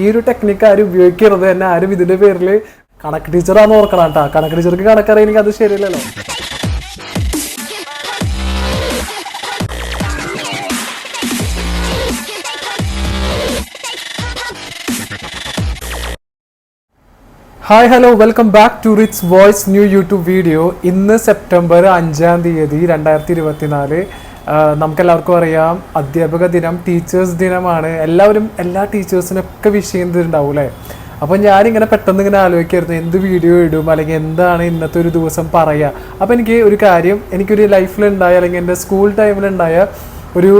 ഈ ഒരു ടെക്നിക്ക് ആരും ഉപയോഗിക്കരുത് തന്നെ. ആരും ഇതിന്റെ പേരിൽ കണക്ക് ടീച്ചറാന്ന് ഓർക്കണം കേട്ടോ കണക്ക് ടീച്ചർക്ക് കണക്കറിയെങ്കിൽ അത് ശരിയല്ലല്ലോ. Hi hello welcome back to rich voice new YouTube video ഇന്ന് സെപ്റ്റംബർ അഞ്ചാം തീയതി രണ്ടായിരത്തി ഇരുപത്തിനാല്. നമുക്കെല്ലാവർക്കും അറിയാം അധ്യാപക ദിനം ടീച്ചേഴ്സ് ദിനമാണ്. എല്ലാവരും എല്ലാ ടീച്ചേഴ്സിനൊക്കെ വിഷ് ചെയ്യുന്നുണ്ടാവും അല്ലേ? അപ്പോൾ ഞാനിങ്ങനെ പെട്ടെന്ന് ഇങ്ങനെ ആലോചിക്കായിരുന്നു എന്ത് വീഡിയോ ഇടും അല്ലെങ്കിൽ എന്താണ് ഇന്നത്തെ ഒരു ദിവസം പറയുക. അപ്പോൾ എനിക്ക് ഒരു കാര്യം എനിക്കൊരു ലൈഫിലുണ്ടായ അല്ലെങ്കിൽ എന്റെ സ്കൂൾ ടൈമിലുണ്ടായ ഒരു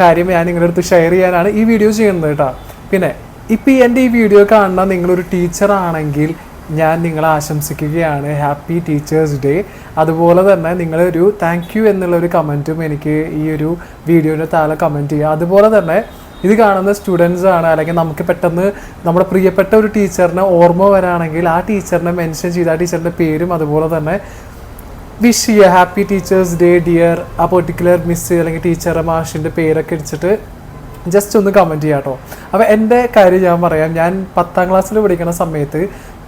കാര്യം ഞാൻ നിങ്ങളുടെ അടുത്ത് ഷെയർ ചെയ്യാനാണ് ഈ വീഡിയോ ചെയ്യുന്നത് കേട്ടോ. പിന്നെ ഇപ്പം എന്റെ ഈ വീഡിയോ കാണുന്ന നിങ്ങളൊരു ടീച്ചർ ആണെങ്കിൽ ഞാൻ നിങ്ങളെ ആശംസിക്കുകയാണ്. ഹാപ്പി ടീച്ചേഴ്സ് ഡേ അതുപോലെ തന്നെ നിങ്ങളൊരു താങ്ക് യു എന്നുള്ളൊരു കമന്റും എനിക്ക് ഈ ഒരു വീഡിയോയുടെ താഴെ കമന്റ് ചെയ്യുക അതുപോലെ തന്നെ ഇത് കാണുന്ന സ്റ്റുഡൻസ് ആണ് അല്ലെങ്കിൽ നമുക്ക് പെട്ടെന്ന് നമ്മുടെ പ്രിയപ്പെട്ട ഒരു ടീച്ചറിനെ ഓർമ്മ വരാണെങ്കിൽ ആ ടീച്ചറിനെ മെൻഷൻ ചെയ്ത് ആ ടീച്ചറിന്റെ പേരും അതുപോലെ തന്നെ വിഷ് ചെയ്യുക ഹാപ്പി ടീച്ചേഴ്സ് ഡേ ഡിയർ ആ പെർട്ടിക്കുലർ മിസ് അല്ലെങ്കിൽ ടീച്ചറെ മാഷിന്റെ പേരൊക്കെ അടിച്ചിട്ട് ജസ്റ്റ് ഒന്ന് കമന്റ് ചെയ്യാം കേട്ടോ അപ്പോൾ എന്റെ കാര്യം ഞാൻ പറയാം. ഞാൻ പത്താം ക്ലാസ്സിൽ പഠിക്കുന്ന സമയത്ത്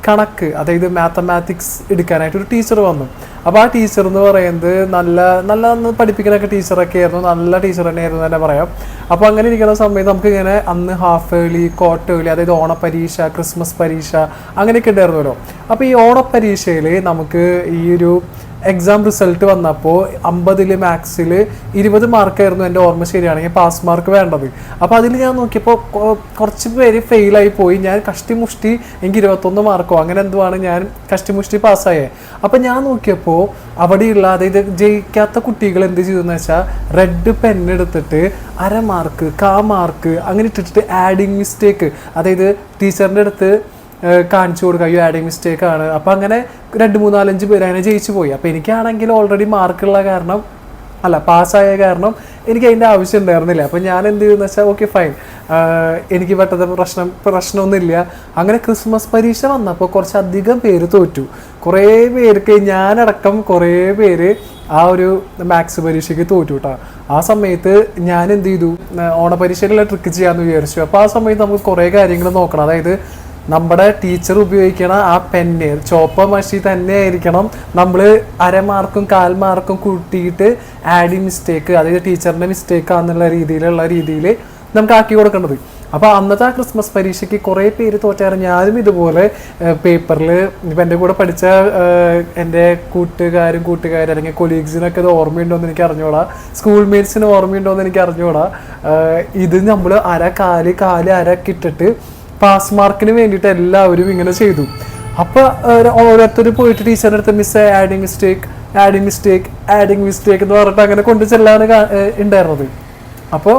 കണക്ക് അതായത് മാത്തമാറ്റിക്സ് എടുക്കാനായിട്ട് ഒരു ടീച്ചർ വന്നു. അപ്പോൾ ആ ടീച്ചർ എന്ന് പറയുന്നത് നല്ല നല്ല അന്ന് പഠിപ്പിക്കാനൊക്കെ ടീച്ചറൊക്കെ ആയിരുന്നു നല്ല ടീച്ചർ തന്നെയായിരുന്നു തന്നെ പറയാം. അപ്പോൾ അങ്ങനെ ഇരിക്കുന്ന സമയത്ത് നമുക്ക് ഇങ്ങനെ അന്ന് ഹാഫ് ഏർലി ക്വാർട്ട് ഏർലി അതായത് ഓണപ്പരീക്ഷ ക്രിസ്മസ് പരീക്ഷ അങ്ങനെയൊക്കെ ഉണ്ടായിരുന്നല്ലോ. അപ്പോൾ ഈ ഓണപ്പരീക്ഷയിൽ നമുക്ക് ഈ ഒരു എക്സാം റിസൾട്ട് വന്നപ്പോൾ അമ്പതിൽ മാത്സിൽ ഇരുപത് മാർക്കായിരുന്നു എന്റെ ഓർമ്മ ശരിയാണെങ്കിൽ പാസ് മാർക്ക് വേണ്ടത്. അപ്പോൾ അതിൽ ഞാൻ നോക്കിയപ്പോൾ കുറച്ച് പേര് ഫെയിലായി പോയി. ഞാൻ കഷ്ടിമുഷ്ടി എനിക്ക് ഇരുപത്തൊന്ന് മാർക്കോ അങ്ങനെ എന്തുവാണ് ഞാൻ കഷ്ടിമുഷ്ടി പാസ്സായേ അപ്പോൾ ഞാൻ നോക്കിയപ്പോൾ അവിടെയുള്ള അതായത് ജയിക്കാത്ത കുട്ടികൾ എന്ത് ചെയ്തെന്ന് വെച്ചാൽ റെഡ് പെൻ എടുത്തിട്ട് അര മാർക്ക് കാ മാർക്ക് അങ്ങനെ ഇട്ടിട്ട് ആഡിങ് മിസ്റ്റേക്ക് അതായത് ടീച്ചറിന്റെ അടുത്ത് കാണിച്ചു കൊടുക്കുക അയ്യോ ആഡിങ് മിസ്റ്റേക്ക് ആണ്. അപ്പം അങ്ങനെ രണ്ട് മൂന്നാലഞ്ച് പേര് അങ്ങനെ ജയിച്ചു പോയി. അപ്പം എനിക്കാണെങ്കിൽ ഓൾറെഡി മാർക്കുള്ള കാരണം അല്ല പാസ്സായ കാരണം എനിക്ക് അതിന്റെ ആവശ്യം ഉണ്ടായിരുന്നില്ല. അപ്പം ഞാൻ എന്ത് ചെയ്തെന്ന് വെച്ചാൽ ഓക്കെ ഫൈൻ എനിക്ക് പറ്റാത്ത പ്രശ്നം പ്രശ്നമൊന്നുമില്ല. അങ്ങനെ ക്രിസ്മസ് പരീക്ഷ വന്നപ്പോൾ കുറച്ചധികം പേര് തോറ്റു. കുറേ പേർക്ക് ഞാനടക്കം കുറേ പേര് ആ ഒരു മാത്സ് പരീക്ഷയ്ക്ക് തോറ്റു കേട്ടോ ആ സമയത്ത് ഞാൻ എന്ത് ചെയ്തു? ഓണപരീക്ഷയിലുള്ള ട്രിക്ക് ചെയ്യാമെന്ന് വിചാരിച്ചു. അപ്പോൾ ആ സമയത്ത് നമുക്ക് കുറേ കാര്യങ്ങൾ നോക്കണം. അതായത് നമ്മുടെ ടീച്ചർ ഉപയോഗിക്കണ ആ പെന്ന് ചോപ്പ മഷി തന്നെ ആയിരിക്കണം. നമ്മൾ അരമാർക്കും കാൽ മാർക്കും കൂട്ടിയിട്ട് ആഡ് മിസ്റ്റേക്ക് അതായത് ടീച്ചറിന്റെ മിസ്റ്റേക്ക് ആണെന്നുള്ള രീതിയിലുള്ള രീതിയിൽ നമുക്ക് ആക്കി കൊടുക്കേണ്ടത്. അപ്പോൾ അന്നത്തെ ആ ക്രിസ്മസ് പരീക്ഷയ്ക്ക് കുറേ പേര് തോറ്റായിരുന്നു ഞാനും ഇതുപോലെ പേപ്പറിൽ ഇപ്പം എന്റെ കൂടെ പഠിച്ച എന്റെ കൂട്ടുകാരും കൂട്ടുകാരും അല്ലെങ്കിൽ കൊലീഗ്സിനൊക്കെ ഇത് ഓർമ്മയുണ്ടോ എന്ന് എനിക്ക് അറിഞ്ഞോളാം സ്കൂൾ മേറ്റ്സിന് ഓർമ്മയുണ്ടോ എന്ന് എനിക്ക് അറിഞ്ഞോളാം ഇത് നമ്മൾ അര കാൽ കാൽ അര ഒക്കെ ഇട്ടിട്ട് പാസ് മാർക്കിന് വേണ്ടിയിട്ട് എല്ലാവരും ഇങ്ങനെ ചെയ്തു. അപ്പോൾ ഓരോരുത്തർ പോയിട്ട് ടീച്ചറിന്റെ അടുത്ത് miss adding mistake adding mistake adding mistake എന്ന് പറഞ്ഞിട്ട് അങ്ങനെ കൊണ്ടു ചെല്ലാണ് ഉണ്ടായിരുന്നത് അപ്പോൾ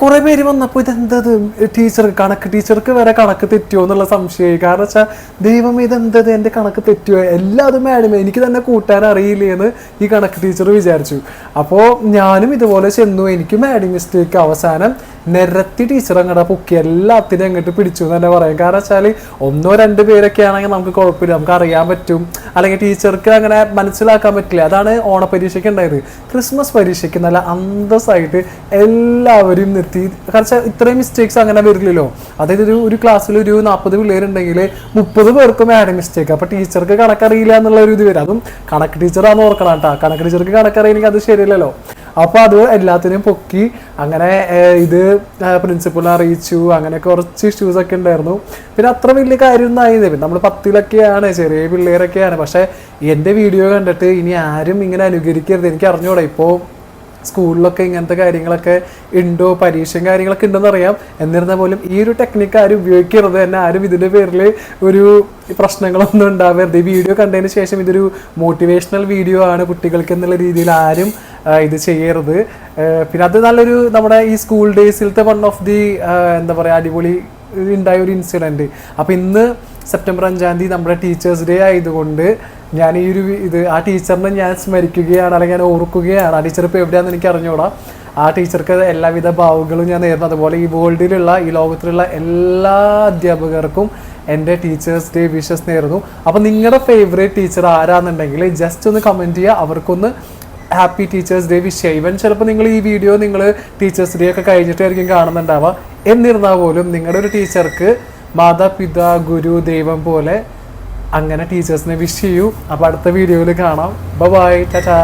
കുറേ പേര് വന്നപ്പോൾ ഇതെന്തത്? ടീച്ചർ കണക്ക് ടീച്ചർക്ക് വരെ കണക്ക് തെറ്റുമോ എന്നുള്ള സംശയമായി. കാരണം വെച്ചാൽ ദൈവം ഇതെന്തത്? എന്റെ കണക്ക് തെറ്റുമോ എല്ലാതും മാഡം എനിക്ക് തന്നെ കൂട്ടാൻ അറിയില്ലേ എന്ന് ഈ കണക്ക് ടീച്ചർ വിചാരിച്ചു. അപ്പോൾ ഞാനും ഇതുപോലെ ചെന്നു. എനിക്ക് മാഡിങ് മിസ്റ്റേക്ക് അവസാനം. നിരത്തി ടീച്ചർ അങ്ങോട്ട് പൊക്കി എല്ലാത്തിനും അങ്ങോട്ട് പിടിച്ചു എന്ന് തന്നെ പറയാം. കാരണം വെച്ചാൽ ഒന്നോ രണ്ട് പേരൊക്കെ ആണെങ്കിൽ നമുക്ക് കുഴപ്പമില്ല. നമുക്ക് അറിയാൻ പറ്റും. അല്ലെങ്കിൽ ടീച്ചർക്ക് അങ്ങനെ മനസ്സിലാക്കാൻ പറ്റില്ല. അതാണ് ഓണപരീക്ഷയ്ക്ക് ഉണ്ടായത്. ക്രിസ്മസ് പരീക്ഷയ്ക്ക് നല്ല അന്തസ്സായിട്ട് എല്ലാവരും നിർത്തി. കാരണം വെച്ചാൽ ഇത്രയും മിസ്റ്റേക്സ് അങ്ങനെ വരില്ലല്ലോ. അതായത് ഒരു ഒരു ക്ലാസ്സിൽ ഒരു നാൽപ്പത് പിള്ളേരുണ്ടെങ്കിൽ മുപ്പത് പേർക്കും ആഡ് മിസ്റ്റേക്ക് അപ്പോൾ ടീച്ചർക്ക് കണക്കറിയില്ല എന്നുള്ള ഒരു ഇത് വരും. അതും കണക്ക് ടീച്ചറാന്ന് ഓർക്കണം കേട്ടോ. കണക്ക് ടീച്ചർക്ക് കണക്കറിയില്ലെങ്കിൽ അത് ശരിയല്ലല്ലോ. അപ്പൊ അത് എല്ലാത്തിനെയും പൊക്കി അങ്ങനെ ഇത് പ്രിൻസിപ്പളിനെ അറിയിച്ചു. അങ്ങനെ കുറച്ച് ഇഷ്യൂസ് ഒക്കെ ഉണ്ടായിരുന്നു. പിന്നെ അത്ര വലിയ കാര്യമൊന്നും ആയത് പിന്നെ നമ്മൾ പത്തിലൊക്കെയാണ് ചെറിയ പിള്ളേരൊക്കെയാണ്. പക്ഷെ എന്റെ വീഡിയോ കണ്ടിട്ട് ഇനി ആരും ഇങ്ങനെ അനുകരിക്കരുത്. എനിക്ക് അറിഞ്ഞൂടാ. ഇപ്പോൾ സ്കൂളിലൊക്കെ ഇങ്ങനത്തെ കാര്യങ്ങളൊക്കെ ഉണ്ടോ? പരീക്ഷയും കാര്യങ്ങളൊക്കെ ഉണ്ടെന്ന് അറിയാം. എന്നിരുന്നാൽ പോലും ഈ ഒരു ടെക്നിക്ക് ആരും ഉപയോഗിക്കരുത്. തന്നെ ആരും ഇതിന്റെ പേരിൽ ഒരു പ്രശ്നങ്ങളൊന്നും ഉണ്ടാവരുത്. ഈ വീഡിയോ കണ്ടതിന് ശേഷം ഇതൊരു മോട്ടിവേഷണൽ വീഡിയോ ആണ് കുട്ടികൾക്ക് എന്നുള്ള രീതിയിൽ ആരും ഇത് ചെയ്യരുത്. പിന്നെ അത് നല്ലൊരു നമ്മുടെ ഈ സ്കൂൾ ഡേയ്സിലത്തെ വൺ ഓഫ് ദി എന്താ പറയുക അടിപൊളി ഉണ്ടായ ഒരു ഇൻസിഡന്റ് അപ്പോൾ ഇന്ന് സെപ്റ്റംബർ അഞ്ചാം തീയതി നമ്മുടെ ടീച്ചേഴ്സ് ഡേ ആയതുകൊണ്ട് ഞാൻ ഈ ഒരു ഇത് ആ ടീച്ചറിനെ ഞാൻ സ്മരിക്കുകയാണ് അല്ലെങ്കിൽ ഞാൻ ഓർക്കുകയാണ്. ആ ടീച്ചർ ഇപ്പോൾ എവിടെയാണെന്ന് എനിക്ക് അറിഞ്ഞൂടാ. ആ ടീച്ചർക്ക് എല്ലാവിധ ഭാവുകളും ഞാൻ നേരുന്നു. അതുപോലെ ഈ വേൾഡിലുള്ള ഈ ലോകത്തിലുള്ള എല്ലാ അധ്യാപകർക്കും എന്റെ ടീച്ചേഴ്സ് ഡേ വിഷസ് നേരുന്നു. അപ്പോൾ നിങ്ങളുടെ ഫേവറേറ്റ് ടീച്ചർ ആരാന്നുണ്ടെങ്കിൽ ജസ്റ്റ് ഒന്ന് കമന്റ് ചെയ്യുക. അവർക്കൊന്ന് ഹാപ്പി ടീച്ചേഴ്സ് ഡേ വിഷ് ചെയ്യുക ഇവൻ ചിലപ്പോൾ നിങ്ങൾ ഈ വീഡിയോ നിങ്ങൾ ടീച്ചേഴ്സ് ഡേ ഒക്കെ കഴിഞ്ഞിട്ടായിരിക്കും കാണുന്നുണ്ടാവുക. എന്നിരുന്നാൽ പോലും നിങ്ങളുടെ ഒരു ടീച്ചർക്ക് മാതാപിതാ ഗുരു ദൈവം പോലെ അങ്ങനെ ടീച്ചേഴ്സിനെ വിഷ് ചെയ്യൂ. അപ്പോൾ അടുത്ത വീഡിയോയിൽ കാണാം. ബൈ ടാറ്റാ